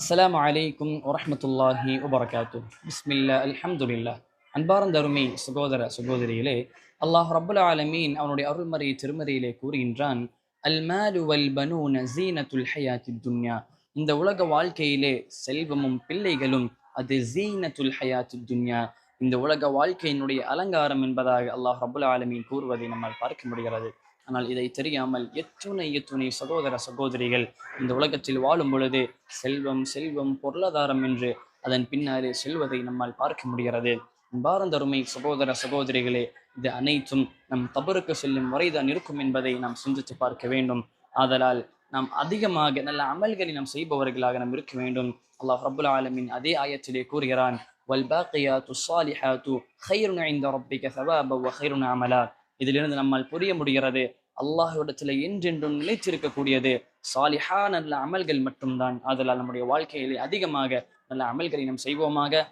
அஸ்லாம் அலைக்கும் வரமத்துல்லாஹி வபரகாத்து பிஸ்மில்லா அல்ஹம்துலில்லா அன்பார்ந்தருமை சகோதர சகோதரியிலே அல்லாஹ் ரபுல் ஆலமீன் அவனுடைய அருள்மறை திருமறையிலே கூறுகின்றான் அல் மாலு வல் பனூன ஜீனத்துல் ஹயாத்தி துன்யா. இந்த உலக வாழ்க்கையிலே செல்வமும் பிள்ளைகளும் அது ஜீனத்துல் ஹயாத்து துன்யா. இந்த உலக வாழ்க்கையினுடைய அலங்காரம் என்பதாக அல்லாஹ் ரபுல் ஆலமீன் கூறுவதை நம்மால் பார்க்க முடிகிறது. ஆனால் இதை தெரியாமல் எத்துணை எத்துணை சகோதர சகோதரிகள் இந்த உலகத்தில் வாழும் பொழுது செல்வம் செல்வம் பொருளாதாரம் என்று அதன் பின்னாலே செல்வதை நம்மால் பார்க்க முடிகிறது. பாரந்தருமை சகோதர சகோதரிகளே இது அனைத்தும் நம் தபருக்கு செல்லும் வரைதான் இருக்கும் என்பதை நாம் சிந்தித்து பார்க்க வேண்டும். ஆதலால் நாம் அதிகமாக நல்ல அமல்களை நாம் செய்பவர்களாக நாம் இருக்க வேண்டும். அல்லாஹ் ரபுல் ஆலமின் அதே ஆயத்திலே கூறுகிறான் வல்பாக்கியாத்து சாலிஹாத்து ஹைருன் ஐந்த ரப்பிக்க சவாப ஹைருன் அமலா இதிலிருந்து நம்மால் புரிய முடிகிறது அல்லாஹுடத்தில் என்றென்றும் நிலைத்திருக்கக்கூடியது சாலிஹா நல்ல அமல்கள் மட்டும்தான் அதனால் நம்முடைய வாழ்க்கையிலே அதிகமாக நல்ல அமல்களை நாம் செய்வோமாக